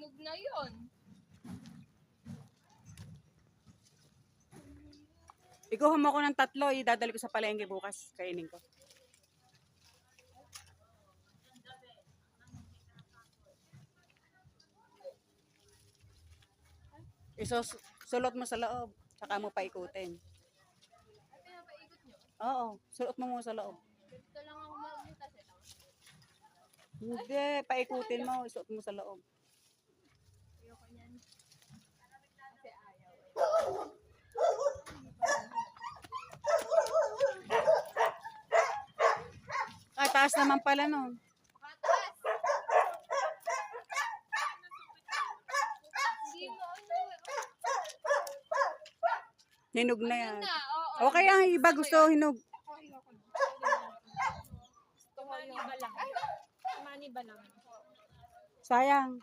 Hinog na yun. Ikuha mo ko ng tatlo, idadali ko sa palengke bukas. Kainin ko. Isos, sulot mo sa loob, saka mo paikutin. Oo, sulot mo muna sa loob. Dito lang ako magbutas ito. Hindi, paikutin mo, isuot mo sa loob. Taas naman pala eh. Hinog na yan. Okay ang iba gusto hinog. Ako ayoko. Gusto ko yung... Mani ba lang? Sayang.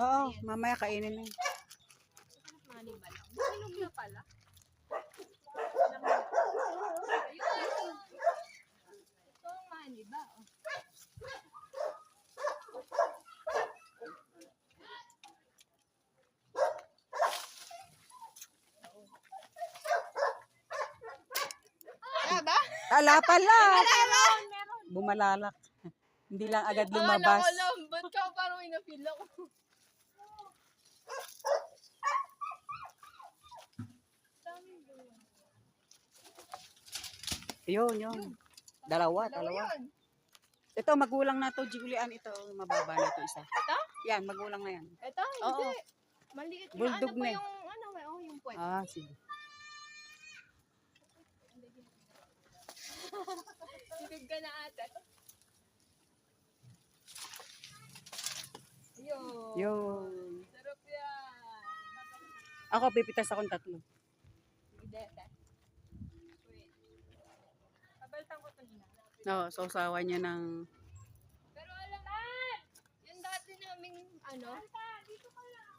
Oo, mamaya kainin na. yun. Mani ba lang? Hinog na pala. Ayun. Ito ang mani ba? Oh. Ah, ba? Ala pala. Bumalalak. Hindi lang agad lumabas. Akala ko lang, ba't ka parang na-feel ako? Yun, yun. Dalawa, Dalawa. Ito, magulang na to, Julian. Ito, mababa na to isa. Ito? Yan, magulang na yan. Ito? Hindi. Maliit na. Bulldog ano pa na eh. yung, ano, oh, yung puwet. Ah, sige. Sipig ka na ate. Ayun. Yun. Sarap yan. Ako, pipitas akong tatlo. Hindi. Wait. Kabaltan ko ito nila. Oo, so sawa niya ng... Pero alam, yung dati naming, ano,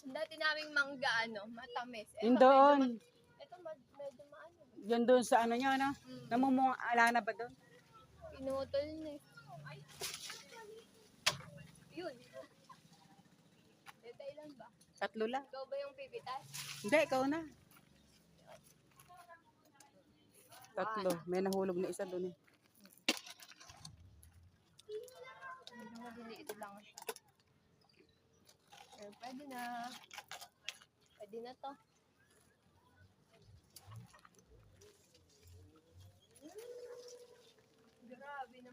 yung dati naming mangga, ano, matamis. Ito, Yun medyo doon. Med- medyo maano. Yun doon sa ano niya, ano? Mm. Namumung alana ba doon? Pinutol na eh. Yun. Teta, ilan ba? Tatlo lang. Ikaw ba yung pipitas? Hindi, ikaw na. Tatlo. May nahulog na isa doon eh. Medyo lang siya. Pero pwede na. Pwede na to.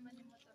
naman yung motor.